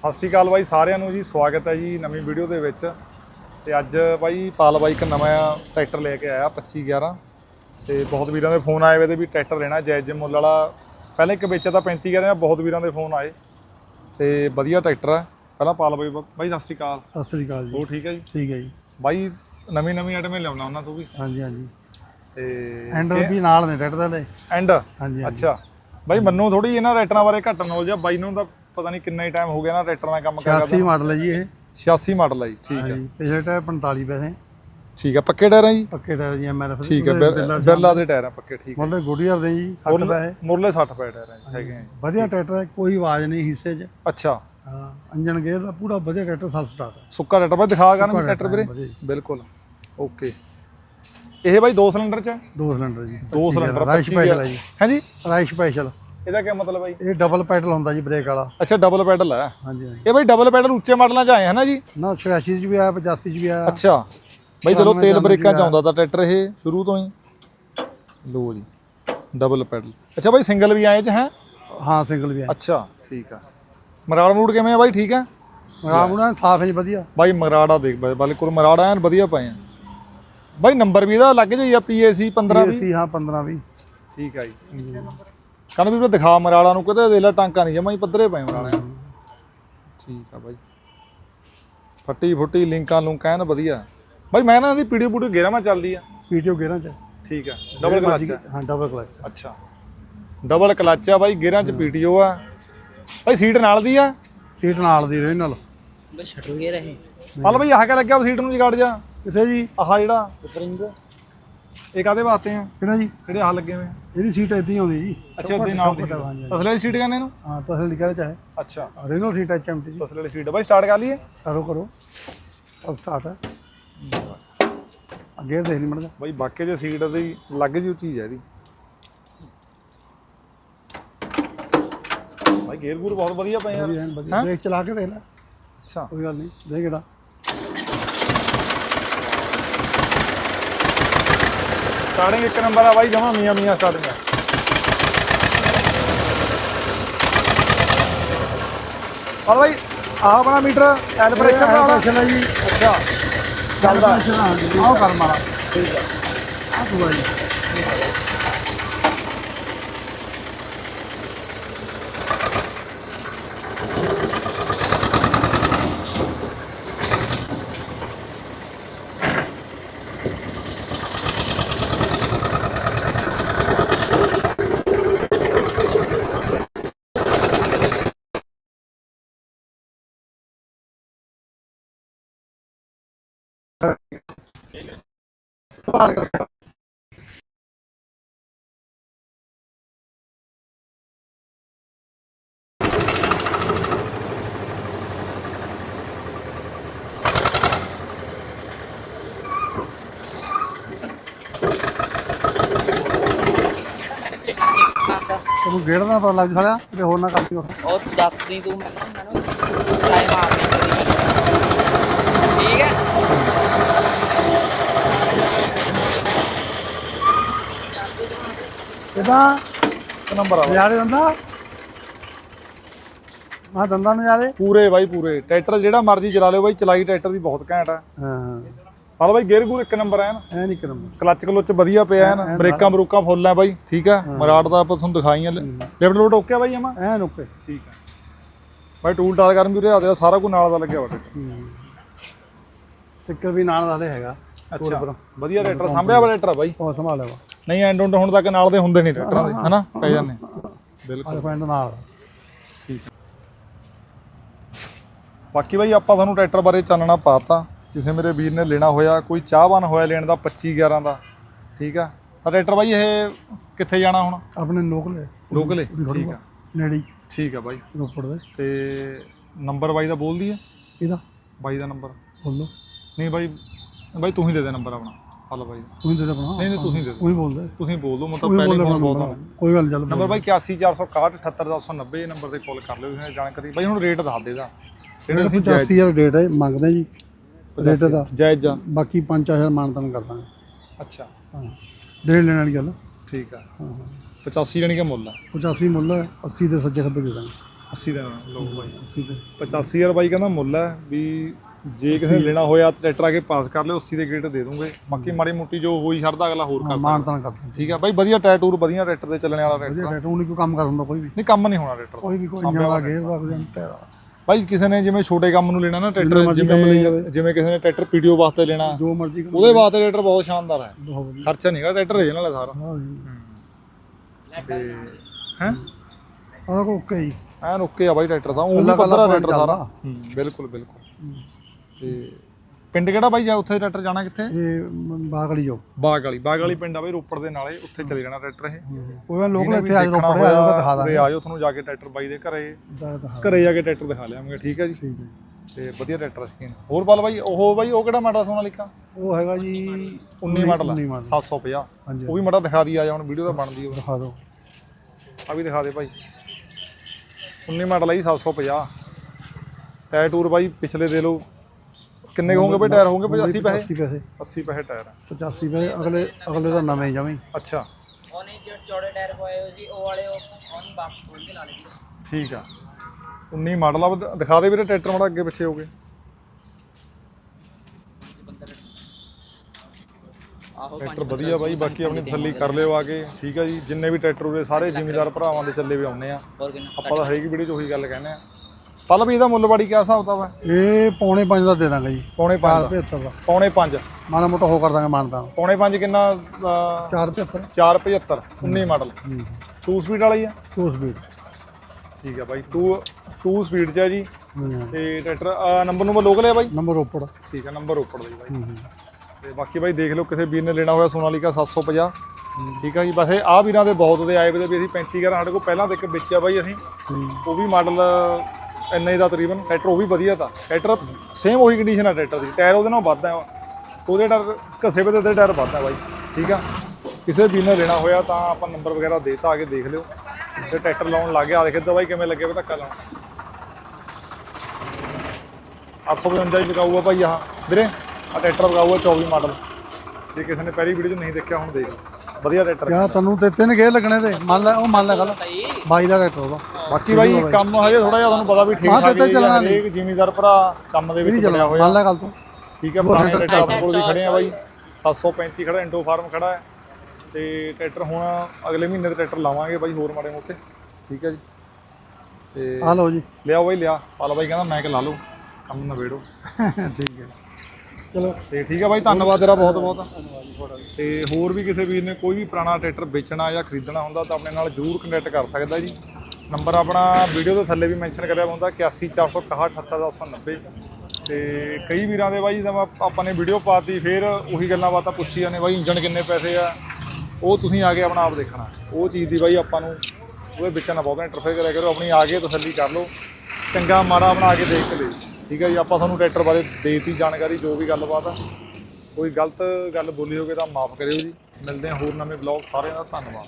ਸਤਿ ਸ਼੍ਰੀ ਅਕਾਲ ਬਾਈ ਸਾਰਿਆਂ ਨੂੰ ਜੀ ਸਵਾਗਤ ਹੈ ਜੀ ਨਵੀਂ ਵੀਡੀਓ ਦੇ ਵਿੱਚ। ਤੇ ਅੱਜ ਬਾਈ ਪਾਲ ਬਾਈ ਇੱਕ ਨਵਾਂ ਟਰੈਕਟਰ ਲੈ ਕੇ ਆਇਆ 2511 ਤੇ ਬਹੁਤ ਵੀਰਾਂ ਦੇ ਫੋਨ ਆਏ ਵੇ ਤੇ ਵੀ ਟਰੈਕਟਰ ਲੈਣਾ ਜਾਇਜ਼ ਜਿਹੇ ਮੁੱਲ ਵਾਲਾ। ਪਹਿਲਾਂ ਇੱਕ ਵੇਚਿਆ ਤਾਂ 3511 ਬਹੁਤ ਵੀਰਾਂ ਦੇ ਫੋਨ ਆਏ। ਤੇ ਵਧੀਆ ਟਰੈਕਟਰ ਹੈ। ਪਹਿਲਾਂ ਪਾਲ ਬਾਈ ਬਾਈ ਸਤਿ ਸ਼੍ਰੀ ਅਕਾਲ। ਸਤਿ ਸ੍ਰੀ ਅਕਾਲ ਜੀ। ਉਹ ਠੀਕ ਹੈ ਜੀ? ਠੀਕ ਹੈ ਜੀ। ਬਾਈ ਨਵੀਂ ਨਵੀਂ ਆਈਟਮਾਂ ਲਿਆਉਣਾ ਉਹਨਾਂ ਤੋਂ ਵੀ। ਹਾਂਜੀ ਹਾਂਜੀ। ਤੇ ਐਂਡ ਵੀ ਨਾਲ ਨੇ ਟਰੈਕਟਰ ਦੇ ਐਂਡ? ਹਾਂਜੀ ਅੱਛਾ। ਬਾਈ ਮੰਨੂ ਥੋੜੀ ਇਹਨਾਂ ਟਰੈਕਟਰਾਂ ਬਾਰੇ ਘੱਟ ਨੌਲੇਜ ਆ। ਬਾਈ ਨੂੰ ਤਾਂ ਪਤਾ ਨਹੀਂ ਕਿੰਨਾ ਹੀ ਟਾਈਮ ਹੋ ਗਿਆ ਨਾ ਟਰੈਕਟਰਾਂ ਦਾ ਕੰਮ ਕਰਦਾ 86 ਮਾਡਲ ਹੈ ਜੀ ਇਹ। 86 ਮਾਡਲ ਜੀ ਠੀਕ ਹੈ। ਪਿਛਲੇ ਟਾਇਰ 45 ਪੈਸੇ। ਠੀਕ ਹੈ ਪੱਕੇ ਟਾਇਰ ਆ ਜੀ? ਪੱਕੇ ਟਾਇਰ ਜੀ ਐਮਆਰਐਫ ਠੀਕ ਹੈ ਬਿਰ- ਬਿਰਲਾ ਦੇ ਟਾਇਰ ਆ ਪੱਕੇ ਠੀਕ ਹੈ। ਮੁੱਲ ਗੁੱਡੀਅਰ ਦੇ ਜੀ 60 ਪੈਸੇ। ਮੁਰਲੇ 60 ਪਏ ਟਾਇਰ ਜੀ, ਹੈਗੇ। ਵਧੀਆ ਟਰੈਕਟਰ ਹੈ ਕੋਈ ਆਵਾਜ਼ ਨਹੀਂ ਹਿੱਸੇ 'ਚ। ਅੱਛਾ। ਹਾਂ ਇੰਜਨ ਗੇਅਰ ਦਾ ਪੂਰਾ ਵਧੀਆ ਟਰੈਕਟਰ ਸੈਲਫ ਸਟਾਰਟ ਹੈ। ਸੁੱਕਾ ਟਰੈਕਟਰ ਬਾਈ ਦਿਖਾ ਗਾ ਨਾ ਟਰੈਕਟਰ ਵੀਰੇ। ਬਿਲਕੁਲ। ਓਕੇ। ਇਹ ਬਾਈ ਦੋ ਸਿਲੰਡਰ ਚ ਹੈ? ਦੋ ਸਿਲੰਡਰ ਜੀ ਦੋ ਸਿਲੰਡਰ ਰਾਈਸ ਸਪੈਸ਼ਲ ਹੈ ਜੀ। ਹੈ ਰਾਈਸ ਸਪੈਸ਼ਲ। ਇਹਦਾ ਕੀ ਮਤਲਬ ਬਾਈ ਇਹ ਡਬਲ ਪੈਡਲ ਹੁੰਦਾ ਜੀ ਬ੍ਰੇਕ ਵਾਲਾ। ਅੱਛਾ ਡਬਲ ਪੈਡਲ ਹੈ ਹਾਂਜੀ ਹਾਂਜੀ। ਇਹ ਬਾਈ ਡਬਲ ਪੈਡਲ ਉੱਚੇ ਮਾਡਲਾਂ ਚ ਆਏ ਹੈ ਨਾ ਜੀ? ਨਾ 86 ਚ ਵੀ ਆਇਆ 85 ਚ ਵੀ ਆਇਆ ਅੱਛਾ। ਬਾਈ ਚਲੋ ਤੇਲ ਬ੍ਰੇਕਾਂ ਚ। ਆਉਂਦਾ ਤਾਂ ਟਰੈਕਟਰ ਇਹ ਸ਼ੁਰੂ ਤੋਂ ਹੀ। ਲੋ ਜੀ ਡਬਲ ਪੈਡਲ ਅੱਛਾ ਬਾਈ ਸਿੰਗਲ ਵੀ ਆਏ ਚ ਹੈ? ਹਾਂ ਸਿੰਗਲ ਵੀ ਆਇਆ ਅੱਛਾ ਠੀਕ ਆ। ਮਰਾੜ ਮੂੜ ਕਿਵੇਂ ਆ ਬਾਈ ਠੀਕ ਆ? ਆਰਾਮ ਨਾਲ ਸਾਫ਼ ਹੈ ਜੀ ਵਧੀਆ। ਬਾਈ ਮਰਾੜਾ ਦੇਖ ਬਿਲਕੁਲ ਮਰਾੜਾ ਐਨ ਵਧੀਆ ਪਏ ਆ। ਬਾਈ ਨੰਬਰ ਵੀ ਇਹਦਾ ਲੱਗ ਜਾਈ ਆ ਪੀਏਸੀ 15 ਵੀ ਸੀ ਹਾਂ 15 ਵੀ ਠੀਕ ਆ ਜੀ। ਕਹਿੰਦਾ ਵੀ ਦਿਖਾ ਮਰਾੜਾ ਨੂੰ ਕਿਤੇ ਦੇ ਲੈ ਟਾਂਕਾ ਨਹੀਂ ਜਮਾ ਹੀ ਪੱਧਰੇ ਪਏ ਮਰਾੜਾ ਠੀਕ ਆ ਬਾਈ। ਫੱਟੀ ਫੁੱਟੀ ਲਿੰਕਾਂ ਲੁੰਕਾਂ ਐਨ ਵਧੀਆ। ਬਾਈ ਮੈਂ ਨਾ ਇਹਦੀ ਪੀੜੀ ਪੂੜੀ ਗੇਰਾ ਮੈਂ ਚੱਲਦੀ ਆ। ਪੀਟੀਓ ਗੇਅਰਾਂ ਚ। ਠੀਕ ਆ ਡਬਲ ਕਲਚ ਆ। ਹਾਂ ਡਬਲ ਕਲਚ ਅੱਛਾ। ਡਬਲ ਕਲਚ ਆ ਬਾਈ ਗੇਰਾਂ ਚ ਪੀਟੀਓ ਆ। ਬਾਈ ਸੀਟ ਨਾਲ ਦੀ ਆ? ਸੀਟ ਨਾਲ ਦੀ ਰਹੇ ਨਾਲ। ਬਸ ਛੱਡੂਗੇ ਰਹੇ ਹਲ ਬਾਈ ਆਹ ਕਿਆ ਲੱਗਿਆ ਸੀਟ ਨੂੰ ਜਗਾੜ ਜਾ। ਕਿੱਥੇ ਜੀ? ਆਹ ਜਿਹੜਾ? ਸਪਰਿੰਗ। ਇਹ ਕਾਦੇ ਵਾਸਤੇ ਆ? ਕਿਹੜਾ ਜੀ? ਜਿਹੜੇ ਆਹ ਲੱਗੇ ਹੋਏ ਆ। ਇਹਦੀ ਸੀਟ ਇਦਾਂ ਹੀ ਆਉਂਦੀ ਜੀ। ਅੱਛਾ ਉਹਦੇ ਨਾਲ ਦੀ। ਤਸਲੇ ਦੀ ਸੀਟ ਕਹਿੰਦੇ ਇਹਨੂੰ? ਹਾਂ ਤਸਲ ਲਿਖਿਆ ਚਾਹੇ। ਅੱਛਾ। ਰੇਨੋ ਸੀਟ ਐਚਐਮਟੀ ਜੀ। ਤਸਲੇ ਵਾਲੀ ਸੀਟ ਆ। ਬਾਈ ਸਟਾਰਟ ਕਰ ਲਈਏ। ਕਰੋ ਕਰੋ। ਅਬ ਸਟਾਰਟ ਹੈ ਅੱਗੇ ਦੇਖ ਲਈ ਮੜ ਬਾਈ ਬਾਕੀ ਜੇ ਸੀਟ ਦੀ ਲੱਗ ਜੂ ਚੀਜ਼ ਹੈ ਇਹਦੀ। ਬਾਈ ਗੇਅਰ ਗੂਰ ਬਹੁਤ ਵਧੀਆ ਪਏ ਯਾਰ ਬ੍ਰੇਕ ਚਲਾ ਕੇ ਦੇਖ ਲੈ। ਅੱਛਾ। ਕੋਈ ਗੱਲ ਨਹੀਂ। ਦੇਖ ਕਿਹੜਾ ਸਟਾਰਟਿੰਗ ਇੱਕ ਨੰਬਰ ਆ ਬਾਈ ਜਮਾ ਮੀਆਂ ਮੀਆਂ ਸਟਾਰਟਿੰਗ ਆ ਬਾਈ ਆਹ ਆਪਣਾ ਮੀਟਰ ਐਲ ਪ੍ਰੈਸ਼ਰ ਦਾ ਜੀ। ਅੱਛਾ ਚੱਲਦਾ। ਆਓ ਕਰ ਮਾਰਾ ਠੀਕ ਹੈ ਆ ਤੂੰ ਜੀ। ਤੈਨੂੰ ਗੇੜ ਦਾ ਪਤਾ ਲੱਗ ਸਾਲਿਆ ਤੇ ਹੋਰ ਨਾ ਕਰਦੀ ਉੱਠ ਉਹ ਦੱਸ ਦੀ ਤੂੰ ਮੈਨੂੰ ਮੈਨੂੰ ਟਾਈਮ ਆ ਠੀਕ ਹੈ? ਕਿਦਾਂ ਨੰਬਰ ਆ। ਨਜ਼ਾਰੇ ਦੰਦਾ। ਮਾ ਦੰਦਾ ਨਜ਼ਾਰੇ। ਪੂਰੇ ਬਾਈ ਪੂਰੇ। ਟਰੈਕਟਰ ਜਿਹੜਾ ਮਰਜ਼ੀ ਚਲਾ ਲਿਓ ਬਾਈ ਚਲਾਈ ਟਰੈਕਟਰ ਦੀ ਬਹੁਤ ਘੈਂਟ ਆ। ਹਾਂ ਹਾਲ ਬਾਈ ਗੇਅਰ ਗੂਰ ਇੱਕ ਨੰਬਰ ਐਨ। ਐ ਨਹੀਂ ਕਰਮ ਕਲੱਚ ਕਲੁੱਚ ਵਧੀਆ ਪਿਆ ਐਨ। ਬ੍ਰੇਕਾਂ ਬਰੂਕਾਂ ਫੁੱਲ ਆ ਬਾਈ ਠੀਕ ਆ? ਮਰਾੜ ਦਾ ਆਪਾਂ ਤੁਹਾਨੂੰ ਦਿਖਾਈਆਂ। ਲੈਫਟ ਲੋਡ ਓਕੇ ਬਾਈ ਜਮਾ? ਐ ਨੁੱਕੇ ਠੀਕ ਆ। ਬਾਈ ਟੂਲ ਟਾਲ ਕਰਨ ਵੀ ਰਿਹਾ ਸਾਰਾ ਕੁਝ ਨਾਲ ਦਾ ਲੱਗਿਆ ਵਾ ਸਟicker ਵੀ ਨਾਲ ਵਾਲੇ ਹੈਗਾ। ਅੱਛਾ। ਵਧੀਆ ਟਰੈਕਟਰ ਸਾਂਭਿਆ ਵਾ ਟਰੈਕਟਰ ਬਾਈ। ਉਹ ਸੰਭਾਲਿਆ ਵਾ। ਨਹੀਂ ਐਂਡ ਉਂਡ ਹੁਣ ਤੱਕ ਨਾਲ ਦੇ ਹੁੰਦੇ ਨਹੀਂ ਟਰੈਕਟਰਾਂ ਦੇ ਹਨਾ? ਪੈ ਜਾਂਦੇ ਬਿਲਕੁਲ। ਪੈਂਡ ਨਾਲ। ਬਾਕੀ ਬਾਈ ਆਪਾਂ ਤੁਹਾਨੂੰ ਟਰੈਕਟਰ ਬਾਰੇ ਚਾਨਣਾ ਪਾਤਾ। ਕਿਸੇ ਮੇਰੇ ਵੀਰ ਨੇ ਲੈਣਾ ਹੋਇਆ ਕੋਈ ਚਾਹਵਾਨ ਹੋਇਆ ਲੈਣ ਦਾ 25 11 ਦਾ ਠੀਕ ਆ? ਤਾਂ ਟਰੈਕਟਰ ਬਾਈ ਇਹ ਕਿੱਥੇ ਜਾਣਾ ਹੁਣ? ਆਪਣੇ ਲੋਕਲ ਲੋਕਲੇ ਠੀਕ ਆ। ਨੇੜੇ ਠੀਕ ਆ ਬਾਈ। ਰੋਪੜ ਦੇ। ਤੇ ਨੰਬਰ ਬਾਈ ਦਾ ਬੋਲਦੀ ਹੈ ਇਹਦਾ। ਬਾਈ ਦਾ ਨੰਬਰ। ਬੋਲੋ। ਨਹੀਂ ਬਾਈ ਬਾਈ ਤੂੰ ਹੀ ਦੇ ਦੇ ਨੰਬਰ ਆਪਣਾ। ਹਲੋ ਬਾਈ। ਤੂੰ ਦੇ ਦੇ ਆਪਣਾ। ਨਹੀਂ ਨਹੀਂ ਤੁਸੀਂ ਦੇ ਦਿਓ ਤੂੰ ਹੀ ਬੋਲਦੇ ਤੁਸੀਂ ਬੋਲ ਦਿਓ ਤੂੰ ਮਤਲਬ ਹੀ ਪਹਿਲੇ ਬੋਲਦੇ ਫੋਨ ਬਹੁਤ ਆਪਣਾ ਆ number। ਕੋਈ ਗੱਲ ਨੀ, ਚੱਲ ਨੰਬਰ ਬਾਈ। 814667 78290 ਨੰਬਰ ਤੇ ਕਾਲ ਕਰ ਲਿਓ ਤੁਸੀਂ ਜਾਣਕਾਰੀ ਬਾਈ ਹੁਣ ਰੇਟ ਦੱਸ ਦੇ ਦਾ ਜਿਹੜੇ ਅਸੀਂ 85000 ਰੇਟ ਹੈ ਮੰਗਦੇ ਜੀ। ਰੇਟ ਦਾ। ਜਾਇਜ਼ ਜਾ ਬਾਕੀ 5000 ਮਾਨਤਨ ਕਰ ਦਾਂਗੇ। ਅੱਛਾ। ਹਾਂ। ਦੇਣ ਲੈਣ ਵਾਲੀ ਗੱਲ। ਠੀਕ ਆ। ਹਾਂ 85 ਜਾਨੀ ਕਿ ਮੁੱਲ ਆ? 85 ਮੁੱਲ ਹੈ 80 ਦੇ ਸੱਜੇ ਖੱਬੇ ਦੇ ਦਾਂਗੇ। 80 ਦਾ ਲਓ ਬਾਈ। ਠੀਕ ਹੈ 85000 ਬਾਈ ਕਹਿੰਦਾ ਮੁੱਲ ਹੈ ਵੀ ਜੇ ਕਿਸੇ ਨੇ ਲੈਣਾ ਹੋਇਆ ਤਾਂ ਟਰੈਕਟਰ ਆ ਕੇ ਪਾਸ ਕਰ ਲਿਓ 80 ਦੇ ਗੇਟ ਦੇ ਦੂੰਗੇ। ਬਾਕੀ ਮਾੜੀ ਮੋਟੀ ਜੋ ਹੋਈ ਛੱਡਦਾ ਅਗਲਾ ਹੋਰ ਕਰ ਸਕਦਾ। ਤਾਂ ਠੀਕ ਆ ਬਾਈ ਵਧੀਆ ਟਾਇਰ ਵਧੀਆ ਟਰੈਕਟਰ ਦੇ ਚੱਲਣ ਵਾਲਾ ਟਰੈਕਟਰ। ਟਰੈਕਟਰ ਉਹਨੇ ਕੋਈ ਕੰਮ ਕਰ ਹੁੰਦਾ ਕੋਈ ਵੀ। ਨਹੀਂ ਕੰਮ ਨਹੀਂ ਹੋਣਾ ਟਰੈਕਟਰ ਕੋਈ ਵੀ ਕੋਈ ਇੰਜਣ ਦਾ ਗੇਅਰ ਦਾ ਕੋਈ ਟਾਇਰ ਬਾਈ ਕਿਸੇ ਨੇ ਜਿਵੇਂ ਛੋਟੇ ਕੰਮ ਨੂੰ ਲੈਣਾ ਨਾ ਟਰੈਕਟਰ ਜਿਵੇਂ ਜਾਵੇ। ਕਿਸੇ ਨੇ ਟਰੈਕਟਰ ਪੀਡੀਓ ਵਾਸਤੇ ਲੈਣਾ ਜੋ ਮਰਜ਼ੀ ਕੰਮ ਉਹਦੇ ਵਾਸਤੇ ਟਰੈਕਟਰ ਬਹੁਤ ਸ਼ਾਨਦਾਰ ਹੈ। ਖਰਚਾ ਨਹੀਂਗਾ ਟਰੈਕਟਰ ਰੀਜਨਲ ਹੈ ਸਾਰਾ। ਹਾਂ ਤੇ ਹੈ? ਓਕੇ ਜੀ ਐਨ ਓਕੇ ਆ ਬਾਈ ਟਰੈਕਟਰ ਦਾ ਉਹ ਵੀ ਕੱਲਾ ਕੱਲਾ ਪੱਧਰਾ point ਟਰੈਕਟਰ ਸਾਰਾ। ਹੂੰ ਬਿਲਕੁਲ ਬਿਲਕੁਲ। ਤੇ ਪਿੰਡ ਕਿਹੜਾ ਬਾਈ ਜਾਂ ਉੱਥੇ ਟਰੈਕਟਰ ਜਾਣਾ ਕਿੱਥੇ? ਇਹ ਬਾਗਲੀ ਜੋ। ਬਾਗ ਵਾਲੀ ਬਾਗ ਵਾਲੀ ਪਿੰਡ ਆ ਬਾਈ ਰੋਪੜ ਦੇ ਨਾਲੇ ਉੱਥੇ ਚਲੇ ਜਾਣਾ ਟਰੈਕਟਰ ਇਹ। ਵਾਰ ਲੋਕਲ ਇੱਥੇ ਆ ਜਾਓ ਪੜਿਆ ਜਾਊਗਾ ਦਿਖਾ ਦਾਂਗੇ ਉਰੇ ਆ ਜਾਓ ਤੁਹਾਨੂੰ ਜਾ ਕੇ ਟਰੈਕਟਰ ਬਾਈ ਦੇ ਘਰੇ। ਘਰੇ ਜਾ ਕੇ ਟਰੈਕਟਰ ਦਿਖਾ ਲਿਆਵਾਂਗੇ ਠੀਕ ਹੈ ਜੀ? ਠੀਕ ਹੈ ਤੇ ਵਧੀਆ ਟਰੈਕਟਰ ਸਕੀਨ ਹੋਰ ਬਲ ਬਾਈ ਉਹ ਬਾਈ ਉਹ ਕਿਹੜਾ ਮਾਡਲ ਸੋਨਾ ਲਿਖਾ ਉਹ ਹੈਗਾ ਜੀ 19 ਮਾਡਲ ਆ 19 ਮਾਡਲ। 750 ਹਾਂਜੀ। ਉਹ ਵੀ ਮਾੜਾ ਦਿਖਾ ਦੀ ਆ ਜਾ ਹੁਣ ਵੀਡੀਓ ਤਾਂ ਬਣਦੀ ਉਹ ਦਿਖਾ ਦਿਓ। ਆ ਵੀ ਦਿਖਾ ਦੇ ਭਾਈ 19 ਮਾਡਲ ਆ ਜੀ 750 ਟਾਇਰ ਟੂਰ ਬਾਈ ਪਿਛਲੇ ਦੇ ਲਓ। ਕਿੰਨੇ ਹੋਣਗੇ ਬਈ? ਟਾਇਰ ਹੋਣਗੇ 85 ਪੈਸੇ? 80 ਪੈਸੇ। 80 ਪੈਸੇ ਟਾਇਰ ਆ। 85 ਪੈਸੇ ਅਗਲੇ ਅਗਲੇ ਦਾ ਨਵੇਂ ਜਮੇ। ਅੱਛਾ। ਉਹਨੇ ਜੋ ਚੌੜੇ ਟਾਇਰ ਪਵਾਏ ਹੋਏ ਸੀ ਉਹ ਵਾਲੇ ਉਹ ਉਹਨੂੰ ਵਾਪਸ ਖੋਲ ਕੇ ਲਾ ਲਏ ਸੀ। ਠੀਕ ਆ। 19 ਮਾਡਲ ਆ ਦਿਖਾ ਦੇ ਵੀਰੇ ਟਰੈਕਟਰ ਮਾੜਾ ਅੱਗੇ ਪਿੱਛੇ ਹੋ ਗਏ ਟਰੈਕਟਰ ਵਧੀਆ ਬਾਈ ਬਾਕੀ ਆਪਣੀ ਤਸੱਲੀ ਕਰ ਲਿਓ ਆ ਕੇ ਠੀਕ ਆ ਜੀ। ਜਿੰਨੇ ਵੀ ਟਰੈਕਟਰ ਉਰੇ ਸਾਰੇ ਜ਼ਿਮੀਦਾਰ ਭਰਾਵਾਂ ਦੇ ਚੱਲੇ ਵੀ ਆਉਂਦੇ ਆ। ਆਪਾਂ ਤਾਂ ਹਰੇਕ ਵੀਡੀਓ 'ਚ ਉਹੀ ਗੱਲ ਕਹਿੰਦੇ ਆ। ਪਲ ਵੀ ਇਹਦਾ ਮੁੱਲ ਬਾੜੀ ਕਿਆ ਹਿਸਾਬ ਦਾ ਵਾ ਇਹ ਪੌਣੇ 5 ਦਾ ਦੇ ਦਾਂਗੇ ਜੀ। ਪੌਣੇ 5 ਦਾ। 475 ਦਾ। ਪੌਣੇ 5 ਮਾੜਾ ਮੋਟਾ ਹੋ ਕਰ ਦਾਂਗੇ ਮਾਨਤਾ ਪੌਣੇ 5 ਕਿੰਨਾ 475 475 19 ਮਾਡਲ। ਹੂੰ। 2 ਸਪੀਡ ਵਾਲਾ ਹੀ ਆ? Two speed. ਠੀਕ ਆ ਬਾਈ 2 2 ਸਪੀਡ 'ਚ ਆ ਜੀ। ਹੂੰ। ਤੇ ਟਰੈਕਟਰ ਨੰਬਰ ਨੰਬਰ ਲੋਕਲ ਹੈ ਬਾਈ? ਨੰਬਰ ਉੱਪਰ। ਠੀਕ ਆ ਨੰਬਰ ਉੱਪਰ ਦਾ ਜੀ ਬਾਈ। ਹੂੰ ਹੂੰ। ਤੇ ਬਾਕੀ ਬਾਈ ਦੇਖ ਲਓ ਕਿਸੇ ਵੀਰ ਨੇ ਲੈਣਾ ਹੋਇਆ ਸੋਨਾਲੀਕਾ 750 ਠੀਕ ਆ ਜੀ ਬਸ ਇਹ ਆ ਵੀਰਾਂ ਦੇ ਬਹੁਤ ਦੇ ਆਏ ਵੇ ਵੀ ਅਸੀਂ 35 11 ਸਾਡੇ ਕੋਲ ਪਹਿਲਾਂ ਤੇ ਇੱਕ ਵੇਚਿਆ ਬਾਈ ਅਸੀਂ। ਹੂੰ। ਉਹ ਵੀ ਮਾਡਲ ਇੰਨੇ ਦਾ ਤਕਰੀਬਨ ਟਰੈਕਟਰ ਉਹ ਵੀ ਵਧੀਆ ਤਾਂ। ਟਰੈਕਟਰ ਸੇਮ ਉਹੀ ਕੰਡੀਸ਼ਨ ਆ ਟਰੈਕਟਰ ਦੀ। ਟਾਇਰ ਉਹਦੇ ਨਾਲ ਵੱਧ ਆ। ਉਹਦੇ ਟਾਇਰ ਘਸੇ ਵੇ ਦੇ ਟਾਇਰ ਵੱਧ ਆ ਬਾਈ। ਠੀਕ ਆ? ਕਿਸੇ ਵੀਰ ਨੇ ਲੈਣਾ ਹੋਇਆ ਤਾਂ ਆਪਾਂ ਨੰਬਰ ਵਗੈਰਾ ਦੇਤਾ ਆ ਕੇ ਦੇਖ ਲਿਓ। ਤੇ ਟਰੈਕਟਰ ਲਾਉਣ ਲੱਗ ਗਿਆ। ਆ ਦੇਖੋ ਬਾਈ ਕਿਵੇਂ ਲੱਗੇ ਵੇ ਧੱਕਾ ਲਾਉਣ 855 ਹੀ ਵਿਕਾਊਗਾ ਭਾਈ ਆਹ। ਵੀਰੇ ਆ ਟਰੈਕਟਰ ਵਿਕਾਊਗਾ 24 ਮਾਡਲ ਜੇ ਕਿਸੇ ਨੇ ਪਹਿਲੀ ਵੀਡੀਓ 'ਚ ਨਹੀਂ ਦੇਖਿਆ ਹੁਣ ਦੇਖ ਵਧੀਆ ਟਰੈਕਟਰ ਕਿਆ ਤੈਨੂੰ ਤੇ ਤਿੰਨ ਗੇਅਰ ਲੱਗਣੇ ਤੇ। ਮੰਨ ਲੈ ਉਹ ਮੰਨ ਲੈ ਗੱਲ। ਬਾਈ ਦਾ ਟਰੈਕਟਰ ਉਹਦਾ ਬਾਕੀ ਬਾਈ ਕੰਮ ਹਜੇ ਥੋੜਾ ਜਿਹਾ ਤੁਹਾਨੂੰ ਪਤਾ ਵੀ ਠੀਕ ਠਾਕ ਹੀ ਚੱਲਣਾ ਹੈ ਹਰੇਕ ਜ਼ਿਮੀਦਾਰ ਭਰਾ ਕੰਮ ਦੇ ਵਿੱਚ ਬਣਿਆ ਹੋਇਆ। ਮੰਨ ਲੈ ਗੱਲ ਤੂੰ। ਠੀਕ ਹੈ ਪੁਰਾਣੇ ਟਰੈਕਟਰ ਕੋਲ ਵੀ ਖੜੇ ਆ ਬਾਈ। 735 ਖੜਾ ਇੰਡੋ ਫਾਰਮ ਖੜਾ ਹੈ। ਤੇ ਟਰੈਕਟਰ ਹੁਣ ਅਗਲੇ ਮਹੀਨੇ ਦੇ ਟਰੈਕਟਰ ਲਾਵਾਂਗੇ ਬਾਈ ਹੋਰ ਮਾੜੇ ਮੋਟੇ। ਠੀਕ ਹੈ ਜੀ। ਤੇ ਆ ਲਓ ਜੀ। ਲਿਆਓ ਬਾਈ ਲਿਆ। ਪਾਲਾ ਬਾਈ ਕਹਿੰਦਾ ਮੈਂ ਕਿ ਲਾ ਲਓ। ਕੰਮ ਨਵੇੜੋ ਠੀਕ ਹੈ ਚਲੋ। ਤੇ ਠੀਕ ਹੈ ਬਾਈ ਧੰਨਵਾਦ ਤੇਰਾ ਬਹੁਤ ਬਹੁਤ। ਤੇ ਹੋਰ ਵੀ ਕਿਸੇ ਵੀਰ ਨੇ ਕੋਈ ਵੀ ਪੁਰਾਣਾ ਟਰੈਕਟਰ ਵੇਚਣਾ ਜਾਂ ਖਰੀਦਣਾ ਹੁੰਦਾ ਤਾਂ ਆਪਣੇ ਨਾਲ ਜਰੂਰ ਕੰਟੈਕਟ ਕਰ ਸਕਦਾ ਜੀ। ਨੰਬਰ ਆਪਣਾ ਵੀਡੀਓ ਦੇ ਥੱਲੇ ਵੀ ਮੈਂਸ਼ਨ ਕਰਿਆ ਹੁੰਦਾ 8146678290 ਤੇ ਕਈ ਵੀਰਾਂ ਦੇ ਬਾਈ ਜਦੋਂ ਆਪਾਂ ਨੇ ਵੀਡੀਓ ਪਾਤੀ, ਫਿਰ ਉਹੀ ਗੱਲਾਂ ਬਾਤਾਂ ਪੁੱਛੀਆਂ ਨੇ, ਬਾਈ ਇੰਜਣ ਕਿੰਨੇ ਪੈਸੇ ਆ? ਉਹ ਤੁਸੀਂ ਆ ਕੇ ਆਪਣਾ ਆਪ ਦੇਖਣਾ। ਉਹ ਚੀਜ਼ ਦੀ ਬਾਈ ਆਪਾਂ ਨੂੰ ਉਹਦੇ ਵਿੱਚ ਨਾ ਬਹੁਤ ਇੰਟਰਫੇਅਰ ਕਰਿਆ ਕਰੋ, ਆਪਣੀ ਆ ਕੇ ਤਸੱਲੀ ਕਰ ਲਓ। ਚੰਗਾ ਮਾੜਾ ਬਣਾ ਕੇ ਦੇਖ ਕੇ ਠੀਕ ਹੈ ਜੀ, ਆਪਾਂ ਤੁਹਾਨੂੰ ਟਰੈਕਟਰ ਬਾਰੇ ਦੇਤੀ ਜਾਣਕਾਰੀ, ਜੋ ਵੀ ਗੱਲਬਾਤ ਆ। ਕੋਈ ਗਲਤ ਗੱਲ ਬੋਲੀ ਹੋਵੇ ਤਾਂ ਮਾਫ ਕਰਿਓ ਜੀ। ਮਿਲਦੇ ਹਾਂ ਹੋਰ ਨਵੇਂ ਬਲੌਗ ਸਾਰਿਆਂ ਦਾ ਧੰਨਵਾਦ।